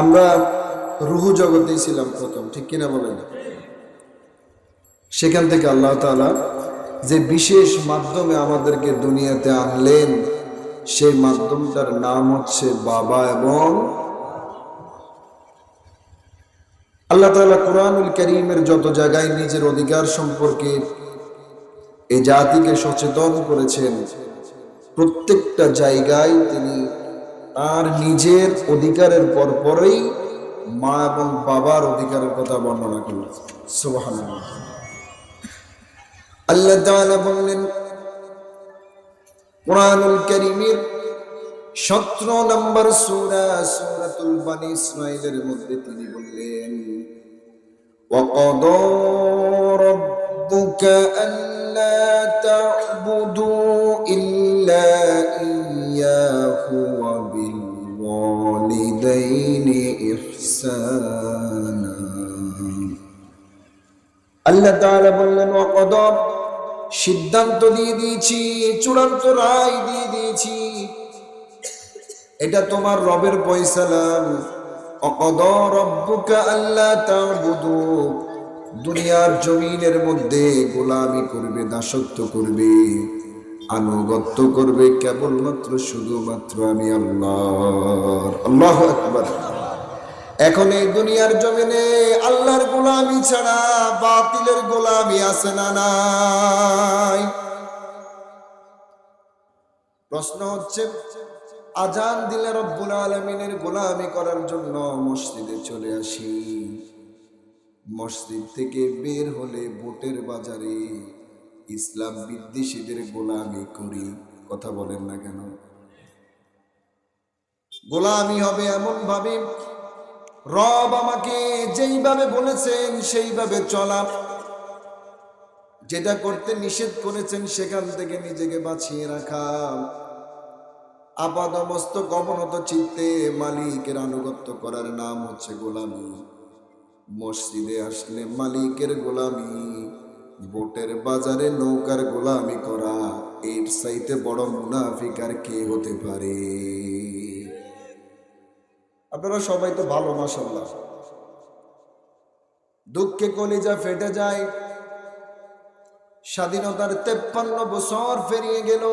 আমরা রুহু জগতেই ছিলাম প্রথম, ঠিক কিনা বলেন? সেখান থেকে আল্লাহ তাআলা যে বিশেষ মাধ্যমে আমাদেরকে দুনিয়াতে আনলেন, সেই মাধ্যমটার নাম হচ্ছে বাবা এবং আল্লাহ তাআলা কোরআনুল করিমের যত জায়গায় নিজের অধিকার সম্পর্কে এই জাতিকে সচেতন করেছেন, প্রত্যেকটা জায়গায় তিনি তার নিজের অধিকারের পর পরেই মা এবং বাবার অধিকারের কথা বর্ণনা করলেন সুবহানাল্লাহ আল্লাহ তাআলা বললেন কোরআনুল কারীমের 17 নম্বর সূরা সূরাতুল বানি ইসরাঈলের মধ্যে তিনি বললেন وقضى ربك ألا تعبدوا إلا إياه وبالوالدين إحسانا আল্লাহ তাআলা বললেন ওয়াকদব সিদ্ধান্ত দিয়ে দিয়েছি চূড়ান্ত রায় দিয়ে দিয়েছি এটা তোমার রবের পয়সালাম অকদ রব্বুকা আল্লাহ তা'বুদু দুনিয়ার জমিনের মধ্যে গোলামি করবে দাসত্ব করবে আনুগত্য করবে কেবলমাত্র, শুধুমাত্র আমি আল্লাহ আল্লাহ আকবার। এখন এই দুনিয়ার জমিনে আল্লাহর গোলামি ছাড়া বাতিলের গোলামি আছে না নাই? প্রশ্ন হচ্ছে, আজান দিলে রব্বুল আলমিনের গোলামি করার জন্য মসজিদে চলে আসি। মসজিদ থেকে বের হলে বোটের বাজারে ইসলাম বিদ্বেষীদের গোলামি করি, কথা বলেন না কেন? গোলামি হবে এমন ভাবে রব আমাকে যেইভাবে বলেছেন সেইভাবে চলা। যেটা করতে নিষেধ করেছেন সেখান থেকে নিজেকে বাঁচিয়ে রাখা। আপাদ মস্তক অবনত চিত্তে মালিকের আনুগত্য করার নাম হচ্ছে গোলামি। মসজিদে আসলে মালিকের গোলামি। বোটের বাজারে নৌকার গোলামি করা, এর চাইতে বড় মুনাফিক আর কে হতে পারে? আপনারা সবাই তো ভালো মাসাল্লাহ দুঃখে কলিজা ফেটে যায়। স্বাধীনতার তেপ্পান্ন বছর ফেরিয়ে গেল।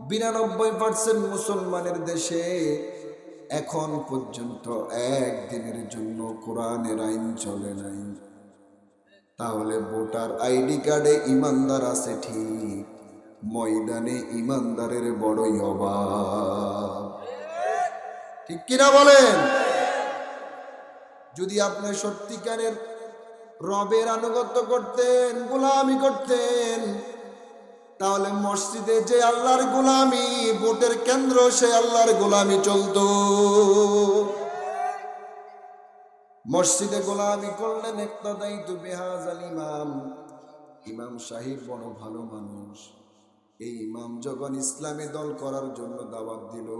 বিরানব্বই পার্সেন্ট মুসলমানের দেশে এখন পর্যন্ত একদিনের জন্য কোরআনের আইন চলে নাই। তাহলে ভোটার আইডি কার্ডে ইমানদার আছে ঠিক। ময়দানে ইমানদারের বড়ই অভাব। ঠিক কিনা বলেন? যদি আপনি সত্যিকারের রবের আনুগত্য করতেন, গোলামি করতেন, তাহলে মসজিদে যে আল্লাহর গোলামি, ভোটের কেন্দ্র সে আল্লাহর গোলামি চলতো। মসজিদে গোলামি করলেন দায়িত্ব বেহাজ আল ইমাম। ইমাম সাহেব বড় ভালো মানুষ। এই ইমাম যখন ইসলামী দল করার জন্য দাওয়াত দিল,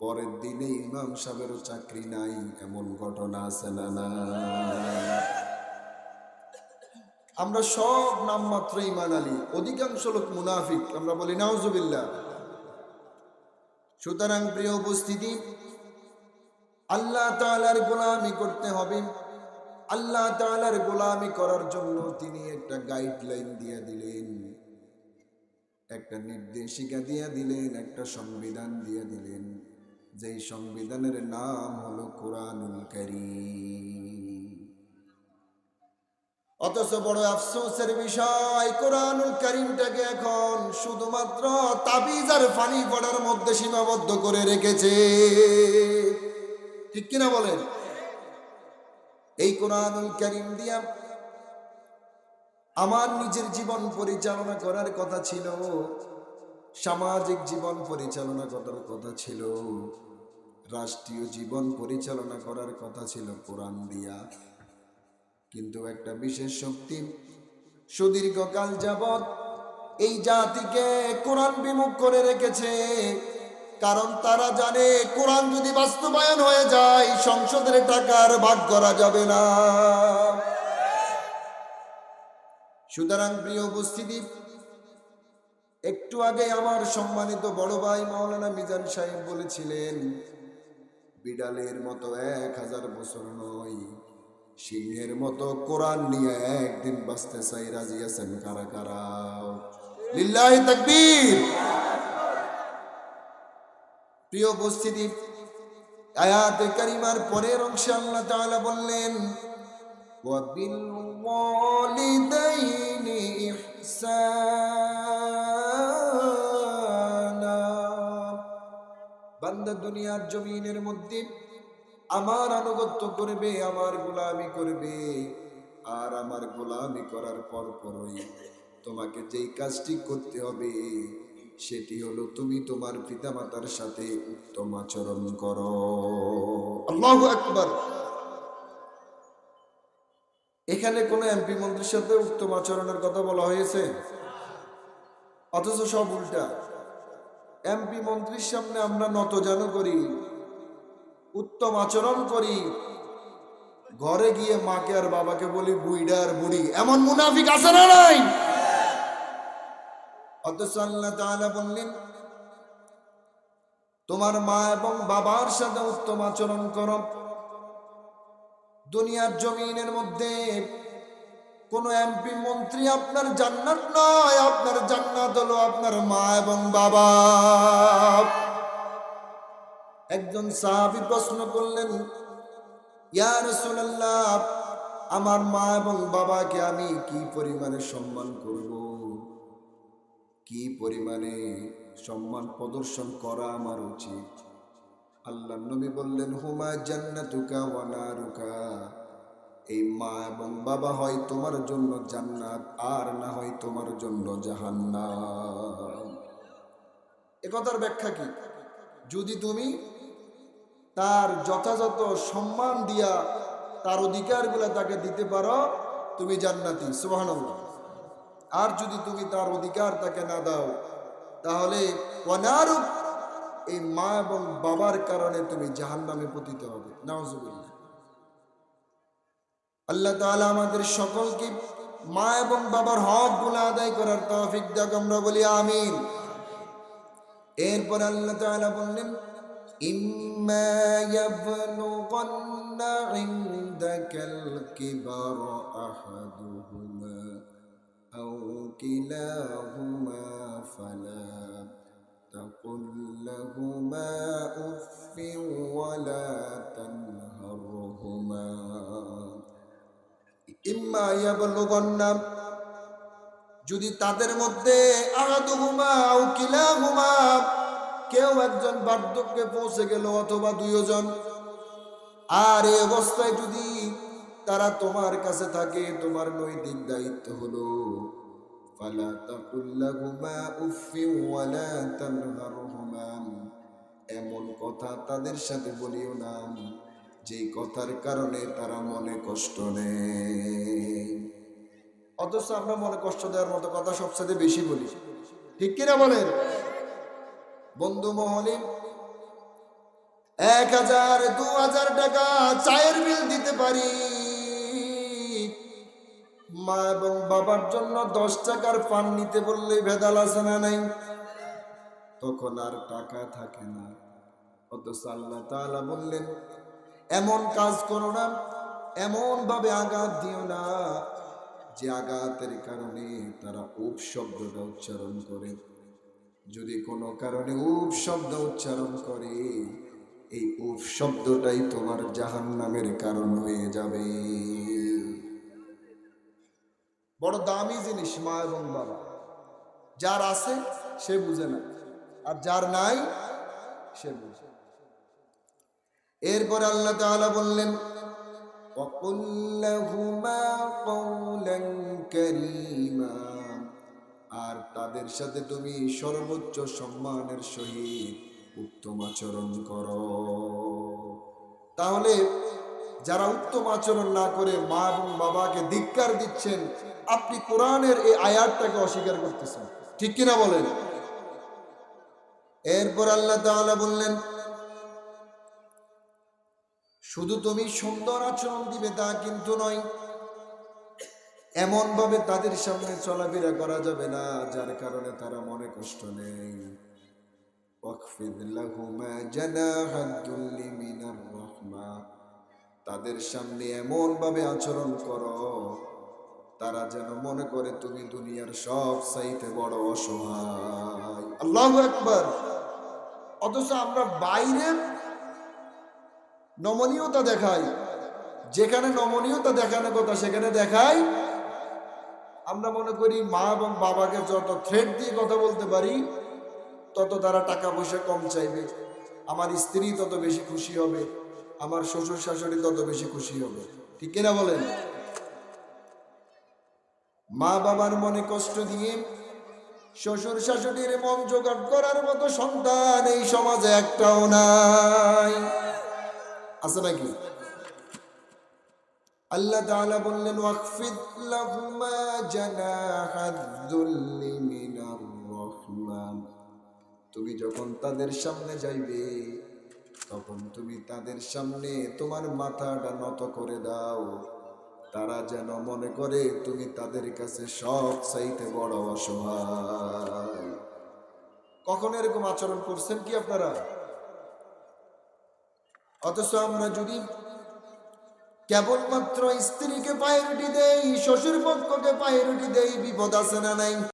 পরের দিনে ইমাম সাহেবেরও চাকরি নাই, এমন ঘটনা আছে না না আমরা সব নামমাত্র ইমান আলী অধিকাংশ লোক মুনাফিক, আমরা বলি নাউজুবিল্লাহ। সুতরাং প্রিয় উপস্থিতি আল্লাহ তাআলার গোলামি করতে হবে। আল্লাহ তাআলার গোলামি করার জন্য তিনি একটা গাইডলাইন দিয়ে দিলেন। একটা নির্দেশিকা দিয়ে দিলেন, একটা সংবিধান দিয়ে দিলেন। যেই সংবিধানের নাম হলো কোরআনুল অথচ বড় আফসোসের বিষয়, কোরআনুল করিমটাকে এখন শুধুমাত্র তাবিজ আর ফানি পড়ার মধ্যে সীমাবদ্ধ করে রেখেছে। ঠিক কিনা বলেন? এই কোরআনুল করিম দিয়া আমার নিজের জীবন পরিচালনা করার কথা ছিল, সামাজিক জীবন পরিচালনা করার কথা ছিল, রাষ্ট্রীয় জীবন পরিচালনা করার কথা ছিল কোরআন দিয়া। কিন্তু একটা বিশেষ শক্তি, সুদীর্ঘকাল যাবৎ এই জাতিকে কোরআন বিমুখ করে রেখেছে। কারণ তারা জানে কোরআন যদি বাস্তবায়ন হয়ে যায়, সংসদের টাকার ভাগ করা যাবে না। সুতরাং প্রিয় উপস্থিতি, একটু আগে আমার সম্মানিত বড় ভাই মাওলানা মিজান সাহেব বলেছিলেন, বিড়ালের মতো এক হাজার বছর নয়, সিংহের মতো কোরআন নিয়ে একদিন বাঁচতে চাই, রাজি আছেন কারা কারা? লিল্লাহি তাকবীর। প্রিয় উপস্থিতি, আয়াতে কারিমার পরের অংশে আল্লাহ তাআলা বললেন, ওয়াবিল ওয়ালিদাইনি ইহসানা। বান্দা দুনিয়ার জমিনের মধ্যে আমার আনুগত্য করবে, আমার গোলামি করবে, আর আমার গোলামি করার পর পরই তোমাকে যেই কাজটি করতে হবে সেটি হলো তুমি তোমার পিতামাতার সাথে উত্তম আচরণ করো। আল্লাহ আকবার। এখানে কোনো এমপি মন্ত্রীর সাথে উত্তম আচরণের কথা বলা হয়েছে? অথচ সব উল্টা। এমপি মন্ত্রীর সামনে আমরা নত যেন করি, উত্তম আচরণ করি, ঘরে গিয়ে মাকে আর বাবাকে বলি, বুইডা আর বুড়ি। এমন মুনাফিক আছে না নাই? অথচ আল্লাহ তাআলা বললেন, তোমার মা এবং বাবার সাথে উত্তম আচরণ করো। দুনিয়ার জমিনের মধ্যে কোন এমপি মন্ত্রী আপনার জান্নাত নয়, আপনার জান্নাত হলো আপনার মা এবং বাবা। একজন সাহাবী প্রশ্ন করলেন, ইয়া রাসূলুল্লাহ, আমার মা এবং বাবাকে আমি কি পরিমাণে সম্মান করব? কি পরিমাণে সম্মান প্রদর্শন করা আমার উচিত? আল্লাহ নবী বললেন, হুমা জান্নাতুকা ওয়া নারুকা। এই মা এবং বাবা হয় তোমার জন্য জান্নাত, আর না হয় তোমার জন্য জাহান্নাম। এ কথার ব্যাখ্যা কি? যদি তুমি তার যথাযথ সম্মান দিয়া তার অধিকারগুলো তাকে দিতে পারো, তুমি জান্নাতি। সুবহানাল্লাহ। আর যদি তুমি তার অধিকার তাকে না দাও, তাহলে অনারূপ এই মা এবং বাবার কারণে তুমি জাহান্নামে পতিত হবে। আল্লাহ তাআলা আমাদের সকলকে মা এবং বাবার হকগুলো আদায় করার তৌফিক দাক, আমরা বলি আমিন। এরপর আল্লাহ তাআলা বললেন, ইম্মা ইয়াবলুগান্না ইনদাকাল কিবার আহাদুহুমা। আও কিলাহুমা ফালা تقل لهما اف ولا تنهرهما ইম্মা ইয়াবলুগান্না যদি তাদের মধ্যে আহাদুহুমা আও কিলাহুমা কেউ একজন বার্ধক্যে পৌঁছে গেল অথবা দুইজন আর এই অবস্থায় যদি তারা তোমার কাছে থাকে, তোমার নৈতিক দায়িত্ব হলো। এমন কথা তাদের সাথে বলিও না। যেই কথার কারণে তারা মনে কষ্ট নেয়। অথচ আমরা মনে কষ্ট দেওয়ার মতো কথা সবচেয়ে বেশি বলি। ঠিক কিনা বলেন? বন্ধু মহলে, এক হাজার, দু হাজার টাকা চায়ের বিল দিতে পারি। মা এবং বাবার জন্য দশ টাকার পান নিতে বললে ভেদাল আছে না নাই? তখন আর টাকা থাকে না। অথচ আল্লাহ তাআলা বললেন, এমন কাজ করো না এমন ভাবে আঘাত দিও না। যে আঘাতের কারণে তারা উপ শব্দটা উচ্চারণ করে। যদি কোনো কারণে উপ শব্দ উচ্চারণ করে, এই উপ শব্দটাই তোমার জাহান নামের কারণ হয়ে যাবে। বড় দামি জিনিস মা এবং বাবা যার আছে সে বুঝে না আর যার নাই সে বুঝে এরপর আল্লাহ তাআলা বললেন وقل لهما قولا كريما আর তাদের সাথে তুমি সর্বোচ্চ সম্মানের সহিত উত্তম আচরণ করো তাহলে যারা উত্তম আচরণ না করে মা এবং বাবাকে ধিক্কার দিচ্ছেন আপনি কোরআনের এই আয়াতটাকে অস্বীকার করতেছেন। ঠিক কিনা বলেন? এরপর আল্লাহ তাআলা বললেন, শুধু তুমি সুন্দর আচরণ দিবে তা কিন্তু নয়, এমনভাবে তাদের সামনে চলাফেরা করা যাবে না, যার কারণে তারা মনে কষ্ট নেই। তাদের সামনে এমন ভাবে আচরণ করো তারা যেন মনে করে তুমি দুনিয়ার সব চাইতে বড় অসহায়। আল্লাহ একবার অথচ আমরা বাইরে নমনীয়তা দেখাই। যেখানে নমনীয়তা দেখানোর কথা, সেখানে দেখাই। আমরা মনে করি মা এবং বাবাকে যত থ্রেড দিয়ে কথা বলতে পারি, তত তারা টাকা পয়সা কম চাইবে। আমার স্ত্রী তত বেশি খুশি হবে, আমার শ্বশুর শাশুড়ি তত বেশি খুশি হবে। ঠিক কিনা বলেন? মা বাবার মনে কষ্ট দিয়ে শ্বশুর শাশুড়ির মন জোগাড় করার মতো সন্তান এই সমাজে একটাও নাই। আছে নাকি? আল্লাহ তাআলা বললেন ওয়াকফিদ লাহুমা জানাহাদ যুল্লি মিনার রাহমান। তুমি যখন তাদের সামনে যাইবে, তখন তুমি তাদের সামনে তোমার মাথাটা নত করে দাও। তারা যেন মনে করে তুমি তাদের কাছে সব চাইতে বড় অসহায়। কখন এরকম আচরণ করছেন কি আপনারা? অথচ আমরা যদি কেবলমাত্র স্ত্রীকে পায়ে রুটি দেই, শ্বশুর পক্ষকে পায়ে রুটি দেই, বিপদ আছে না নাই?